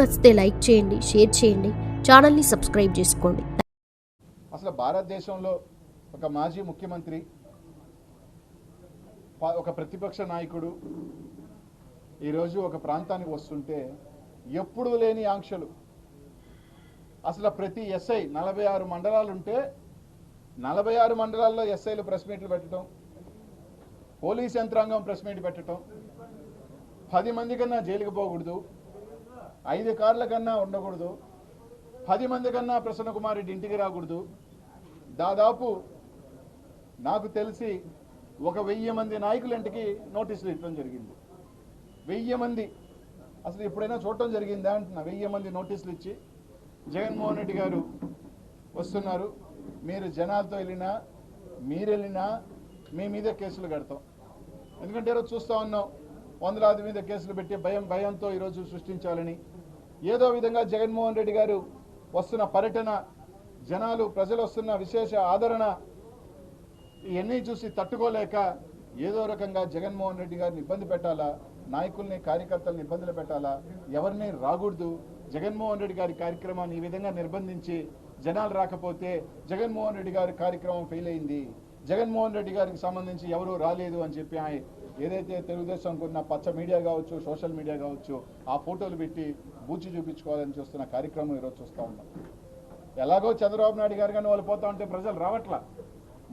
నచ్చితే లైక్ చేయండి షేర్ చేయండి ఛానల్ని సబ్స్క్రైబ్ చేసుకోండి. అసలు భారతదేశంలో ఒక మాజీ ముఖ్యమంత్రి ఒక ప్రతిపక్ష నాయకుడు ఈరోజు ఒక ప్రాంతానికి వస్తుంటే ఎప్పుడు లేని ఆంక్షలు. అసలు ప్రతి ఎస్ఐ నలభై ఆరు మండలాలు ఉంటే నలభై ఆరు మండలాల్లో ఎస్ఐలు ప్రెస్ మీట్లు పెట్టడం పోలీస్ యంత్రాంగం ప్రెస్ మీట్ పెట్టడం పది మంది కన్నా జైలుకి పోకూడదు ఐదు కార్ల కన్నా ఉండకూడదు. పది మంది కన్నా ప్రసన్న కుమార్ రెడ్డి ఇంటికి రాకూడదు. దాదాపు నాకు తెలిసి ఒక వెయ్యి మంది నాయకుల ఇంటికి నోటీసులు ఇవ్వడం జరిగింది. వెయ్యి మంది. అసలు ఎప్పుడైనా చూడటం జరిగిందా అంటున్నా. వెయ్యి మంది నోటీసులు ఇచ్చి జగన్మోహన్ రెడ్డి గారు వస్తున్నారు. మీరు జనాలతో వెళ్ళినా మీరు వెళ్ళినా మీ మీద కేసులు కడతాం. ఎందుకంటే ఈరోజు చూస్తూ ఉన్నాం. వందలాది మీద కేసులు పెట్టి భయం భయంతో ఈరోజు సృష్టించాలని. ఏదో విధంగా జగన్మోహన్ రెడ్డి గారు వస్తున్న పర్యటన జనాలు ప్రజలు వస్తున్న విశేష ఆదరణ ఇవన్నీ చూసి తట్టుకోలేక ఏదో రకంగా జగన్మోహన్ రెడ్డి గారిని ఇబ్బంది పెట్టాలా? నాయకుల్ని కార్యకర్తలను ఇబ్బందులు పెట్టాలా? ఎవరిని రాకూడదు. జగన్మోహన్ రెడ్డి గారి కార్యక్రమాన్ని ఈ విధంగా నిర్బంధించి జనాలు రాకపోతే జగన్మోహన్ రెడ్డి గారి కార్యక్రమం ఫెయిల్ అయింది. జగన్మోహన్ రెడ్డి గారికి సంబంధించి ఎవరూ రాలేదు అని చెప్పి ఆయన ఏదైతే తెలుగుదేశం ఉన్న పచ్చ మీడియా కావచ్చు సోషల్ మీడియా కావచ్చు ఆ ఫోటోలు పెట్టి బూచి చూపించుకోవాలని చూస్తున్న కార్యక్రమం ఈరోజు చూస్తూ ఉన్నాం. ఎలాగో చంద్రబాబు నాయుడు గారు కానీ వాళ్ళు పోతా ఉంటే ప్రజలు రావట్లా.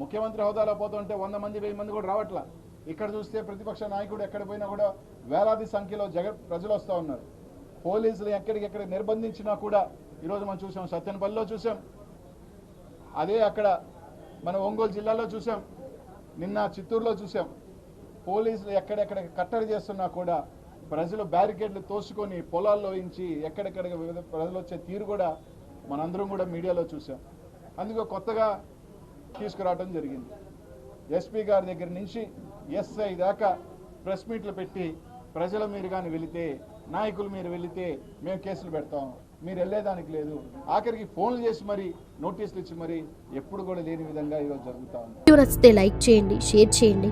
ముఖ్యమంత్రి హోదాలో పోతూ ఉంటే వంద మంది వెయ్యి మంది కూడా రావట్లా. ఇక్కడ చూస్తే ప్రతిపక్ష నాయకుడు ఎక్కడ పోయినా కూడా వేలాది సంఖ్యలో జగ ప్రజలు వస్తూ ఉన్నారు. పోలీసులు ఎక్కడికెక్కడ నిర్బంధించినా కూడా ఈరోజు మనం చూసాం సత్యనపల్లిలో చూసాం. అదే అక్కడ మన ఒంగోలు జిల్లాలో చూసాం. నిన్న చిత్తూరులో చూసాం. పోలీసులు ఎక్కడెక్కడ కట్టడి చేస్తున్నా కూడా ప్రజలు బ్యారికేడ్లు తోసుకొని పొలాల్లో ఇంచి ఎక్కడెక్కడ వివిధ ప్రజలు వచ్చే తీరు కూడా మనందరం కూడా మీడియాలో చూసాం. అందుకే కొత్తగా తీసుకురావడం జరిగింది. ఎస్పీ గారి దగ్గర నుంచి ఎస్ఐ దాకా ప్రెస్ మీట్లు పెట్టి ప్రజల మీరు కానీ వెళితే నాయకులు మీరు వెళితే మేము కేసులు పెడతాం. మీరు వెళ్ళేదానికి లేదు. ఆఖరికి ఫోన్లు చేసి మరి నోటీసులు ఇచ్చి మరి ఎప్పుడు కూడా లేని విధంగా ఈరోజు జరుగుతా ఉంది. నచ్చితే లైక్ చేయండి షేర్ చేయండి.